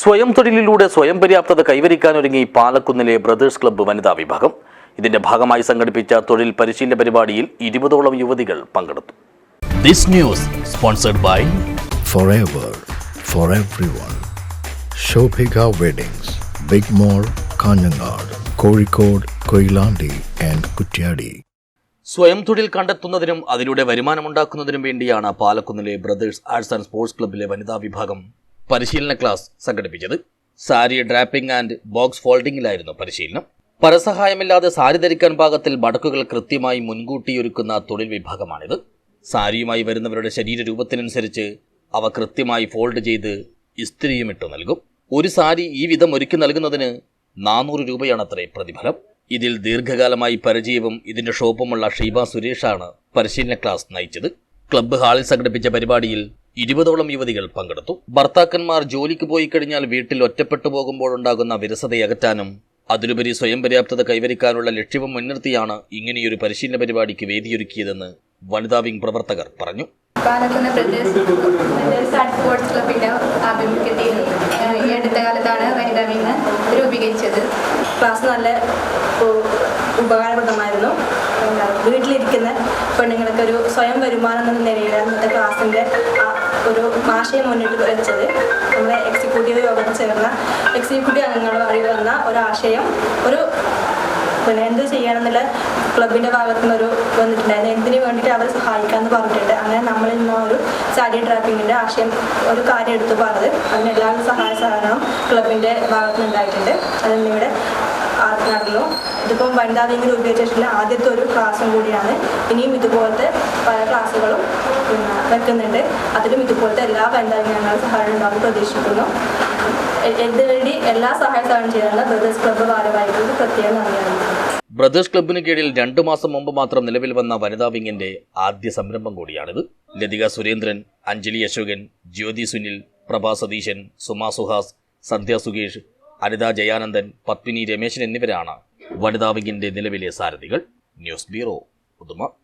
സ്വയം തൊഴിലിലൂടെ സ്വയം പര്യാപ്തത കൈവരിക്കാനൊരുങ്ങി പാലക്കുന്നിലെ ബ്രദേഴ്സ് ക്ലബ്ബ് വനിതാ വിഭാഗം. ഇതിന്റെ ഭാഗമായി സംഘടിപ്പിച്ച തൊഴിൽ പരിശീലന പരിപാടിയിൽ ഇരുപതോളം യുവതികൾ പങ്കെടുത്തു. This news sponsored by forever for everyone. Shobhika Weddings, Big mall Kanhangad Kozhikode Koilandi and Kuttiadi സ്വയം തൊഴിൽ കണ്ടെത്തുന്നതിനും അതിലൂടെ വരുമാനമുണ്ടാക്കുന്നതിനും വേണ്ടിയാണ് പാലക്കുന്നിലെ ബ്രദേഴ്സ് ആർട്സ് ആൻഡ് സ്പോർട്സ് ക്ലബ്ബിലെ വനിതാ വിഭാഗം പരിശീലന ക്ലാസ് സംഘടിപ്പിച്ചത് സാരി ഡ്രാപ്പിംഗ് ആൻഡ് ബോക്സ് ഫോൾഡിംഗിലായിരുന്നു പരിശീലനം. പരസഹായമില്ലാതെ സാരി ധരിക്കാൻ പാകത്തിൽ മടക്കുകൾ കൃത്യമായി മുൻകൂട്ടി ഒരുക്കുന്ന തൊഴിൽ വിഭാഗമാണിത്. സാരിയുമായി വരുന്നവരുടെ ശരീര രൂപത്തിനനുസരിച്ച് അവ കൃത്യമായി ഫോൾഡ് ചെയ്ത് ഇസ്ത്രിയും ഇട്ടു നൽകും. ഒരു സാരി ഈ വിധം ഒരുക്കി നൽകുന്നതിന് നാനൂറ് രൂപയാണത്രേ പ്രതിഫലം. ഇതിൽ ദീർഘകാലമായി പരിചയവും ഇതിന്റെ ഷോപ്പുമുള്ള ഷീബ സുരേഷാണ് പരിശീലന ക്ലാസ് നയിച്ചത്. ക്ലബ്ബ് ഹാളിൽ സംഘടിപ്പിച്ച പരിപാടിയിൽ ഇരുപതോളം യുവതികൾ പങ്കെടുത്തു. ഭർത്താക്കന്മാർ ജോലിക്ക് പോയി കഴിഞ്ഞാൽ വീട്ടിൽ ഒറ്റപ്പെട്ടു പോകുമ്പോഴുണ്ടാകുന്ന വിരസതയകറ്റാനും അതിലുപരി സ്വയം പര്യാപ്തത കൈവരിക്കാനുള്ള ലക്ഷ്യവും മുൻനിർത്തിയാണ് ഇങ്ങനെയൊരു പരിശീലന പരിപാടിക്ക് വേദിയൊരുക്കിയതെന്ന് വനിതാ വിംഗ് പ്രവർത്തകർ പറഞ്ഞു. ഈ അടുത്ത കാലത്താണ് വനിതാ രൂപീകരിച്ചത്. ക്ലാസ് നല്ല ഉപകാരപ്രദമായിരുന്നു. വീട്ടിലിരിക്കുന്ന പെണ്ണുങ്ങൾക്ക് ഒരു സ്വയം വരുമാനം എന്ന നിലയിൽ അന്നത്തെ ക്ലാസ്സിന്റെ ഒരു ആശയം മുന്നിട്ട് വെച്ചത്. നമ്മുടെ എക്സിക്യൂട്ടീവ് യോഗത്തിൽ ചേർന്ന എക്സിക്യൂട്ടീവ് അംഗങ്ങൾ വഴി വന്ന ഒരാശയം ഒരു പിന്നെ എന്ത് ചെയ്യണമെന്നുള്ള ക്ലബിന്റെ ഭാഗത്തു നിന്നൊരു വന്നിട്ടുണ്ടായിരുന്നു. എന്തിനു വേണ്ടിയിട്ട് അവരെ സഹായിക്കാമെന്ന് പറഞ്ഞിട്ടുണ്ട്. അങ്ങനെ നമ്മൾ നിന്ന് ഒരു സാരി ട്രാപ്പിങ്ങിന്റെ ആശയം ഒരു കാര്യം എടുത്തു പറഞ്ഞത്. അതിന് എല്ലാവരും സഹായ സഹകരണം ക്ലബിന്റെ ഭാഗത്തു നിന്നുണ്ടായിട്ടുണ്ട്. അതിന്നിവിടെ നടന്നു ഇതിപ്പം വനിതാ വിംഗ് രൂപീകരിച്ചിട്ടുള്ള ആദ്യത്തെ ഒരു ക്ലാസ്സും കൂടിയാണ്. ഇനിയും ഇതുപോലത്തെ പല ക്ലാസ്സുകളും വെക്കുന്നുണ്ട്. അതിലും ഇതുപോലത്തെ എല്ലാ വനിതാ വിംഗങ്ങളുടെ സഹായം ഉണ്ടാകും പ്രതീക്ഷിക്കുന്നു. ഇതിനുവേണ്ടി എല്ലാ സഹായ സഹായം ചെയ്യുന്ന ബ്രദേഴ്സ് ക്ലബ്ബ് ഭാരവാഹികൾക്ക് പ്രത്യേകം നന്ദി അറിയിക്കുന്നു. ബ്രദേഴ്സ് ക്ലബിന് കീഴിൽ രണ്ടു മാസം മുമ്പ് മാത്രം നിലവിൽ വന്ന വനിതാ വിങ്ങിന്റെ ആദ്യ സംരംഭം കൂടിയാണിത്. ലതിക സുരേന്ദ്രൻ അഞ്ജലി അശോകൻ ജ്യോതി സുനിൽ പ്രഭാ സതീശൻ സുമാ സുഹാസ് സന്ധ്യ സുകേഷ് അനിത ജയാനന്ദൻ പത്മിനി രമേശൻ എന്നിവരാണ് വനിതാ വിങ്ങിന്റെ നിലവിലെ സാരഥികൾ. ന്യൂസ് ബ്യൂറോ പുതുമ.